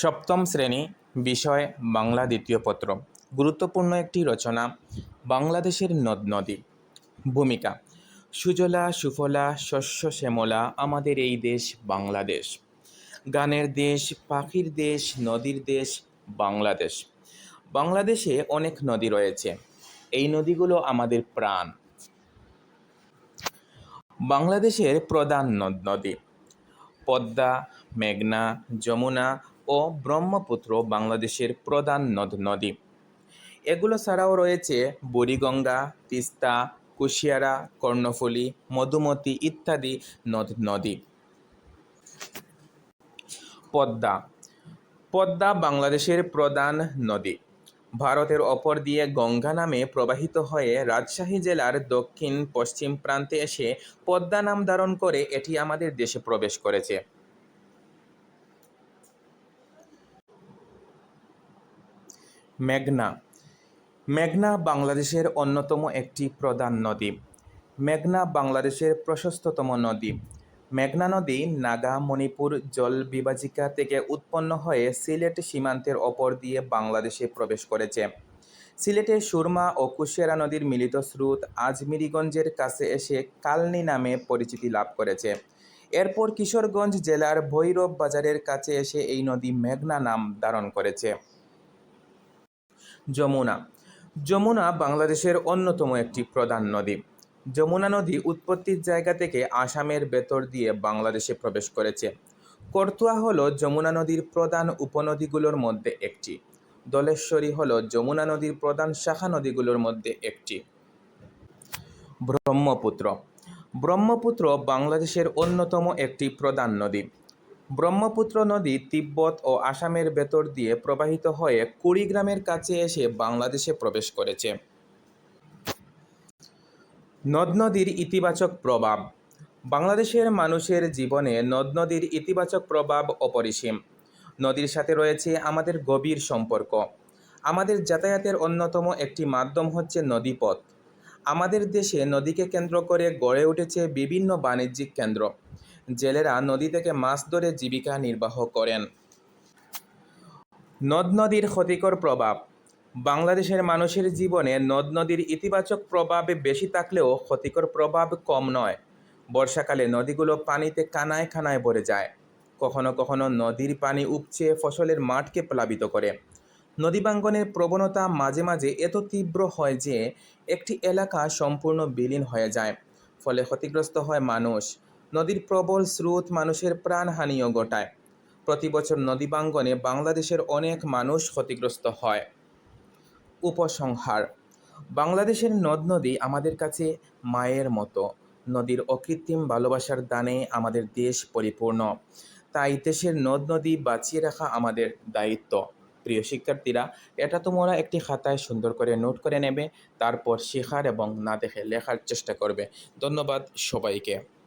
সপ্তম শ্রেণি, বিষয়, বাংলা দ্বিতীয় পত্র। গুরুত্বপূর্ণ একটি রচনা, বাংলাদেশের নদ নদী। ভূমিকা, সুজলা, সুফলা, শস্য শ্যামলা, আমাদের এই দেশ, বাংলাদেশ। গানের দেশ, পাখির দেশ, নদীর দেশ, বাংলাদেশ। বাংলাদেশে অনেক নদী রয়েছে। এই নদীগুলো আমাদের প্রাণ। বাংলাদেশের প্রধান নদ নদী। পদ্মা, মেঘনা, যমুনা ও ব্রহ্মপুত্র বাংলাদেশের প্রধান নদ নদী। এগুলো ছাড়াও রয়েছে বুড়িগঙ্গা, তিস্তা, কুশিয়ারা, কর্ণফুলী, মধুমতি ইত্যাদি নদ নদী। পদ্মা। পদ্মা বাংলাদেশের প্রধান নদী। ভারতের অপর দিয়ে গঙ্গা নামে প্রবাহিত হয়ে রাজশাহী জেলার দক্ষিণ পশ্চিম প্রান্তে এসে পদ্মা নাম ধারণ করে এটি আমাদের দেশে প্রবেশ করেছে। মেঘনা। মেঘনা বাংলাদেশের অন্যতম একটি প্রধান নদী। মেঘনা বাংলাদেশের প্রশস্ততম নদী। মেঘনা নদী নাগা, মণিপুর, জল বিভাজিকা থেকে উৎপন্ন হয়ে সিলেট সীমান্তের ওপর দিয়ে বাংলাদেশে প্রবেশ করেছে। সিলেটে সুরমা ও কুশিয়ারা নদীর মিলিত স্রোত আজমিরিগঞ্জের কাছে এসে কালনি নামে পরিচিতি লাভ করেছে। এরপর কিশোরগঞ্জ জেলার ভৈরব বাজারের কাছে এসে এই নদী মেঘনা নাম ধারণ করেছে। যমুনা। যমুনা বাংলাদেশের অন্যতম একটি প্রধান নদী। যমুনা নদী উৎপত্তির জায়গা থেকে আসামের ভেতর দিয়ে বাংলাদেশে প্রবেশ করেছে। করতোয়া হল যমুনা নদীর প্রধান উপনদীগুলোর মধ্যে একটি। দলেশ্বরী হল যমুনা নদীর প্রধান শাখা নদীগুলোর মধ্যে একটি। ব্রহ্মপুত্র। ব্রহ্মপুত্র বাংলাদেশের অন্যতম একটি প্রধান নদী। ব্রহ্মপুত্র নদী তিব্বত ও আসামের ভেতর দিয়ে প্রবাহিত হয়ে কুড়িগ্রামের কাছে এসে বাংলাদেশে প্রবেশ করেছে। নদ নদীর ইতিবাচক প্রভাব। বাংলাদেশের মানুষের জীবনে নদ নদীর ইতিবাচক প্রভাব অপরিসীম। নদীর সাথে রয়েছে আমাদের গভীর সম্পর্ক। আমাদের যাতায়াতের অন্যতম একটি মাধ্যম হচ্ছে নদীপথ। আমাদের দেশে নদীকে কেন্দ্র করে গড়ে উঠেছে বিভিন্ন বাণিজ্যিক কেন্দ্র। জেলেরা নদী থেকে মাছ ধরে জীবিকা নির্বাহ করেন। নদ নদীর ক্ষতিকর প্রভাব। বাংলাদেশের মানুষের জীবনে নদ নদীর ইতিবাচক প্রভাব বেশি থাকলেও ক্ষতিকর প্রভাব কম নয়। বর্ষাকালে নদীগুলো পানিতে কানায় কানায় ভরে যায়। কখনো কখনো নদীর পানি উপচে ফসলের মাঠকে প্লাবিত করে। নদী বাঙ্গনের প্রবণতা মাঝে মাঝে এত তীব্র হয় যে, একটি এলাকা সম্পূর্ণ বিলীন হয়ে যায়, ফলে ক্ষতিগ্রস্ত হয় মানুষ। নদীর প্রবল স্রোত মানুষের প্রাণহানিও ঘটায়। প্রতি বছর নদী বাঙ্গনে বাংলাদেশের অনেক মানুষ ক্ষতিগ্রস্ত হয়। উপসংহার, বাংলাদেশের নদ নদী আমাদের কাছে মায়ের মতো। নদীর অকৃত্রিম ভালোবাসার দানে আমাদের দেশ পরিপূর্ণ। তাই দেশের নদ নদী বাঁচিয়ে রাখা আমাদের দায়িত্ব। প্রিয় শিক্ষার্থীরা, এটা তোমরা একটি খাতায় সুন্দর করে নোট করে নেবে, তারপর শেখার এবং না দেখে লেখার চেষ্টা করবে। ধন্যবাদ সবাইকে।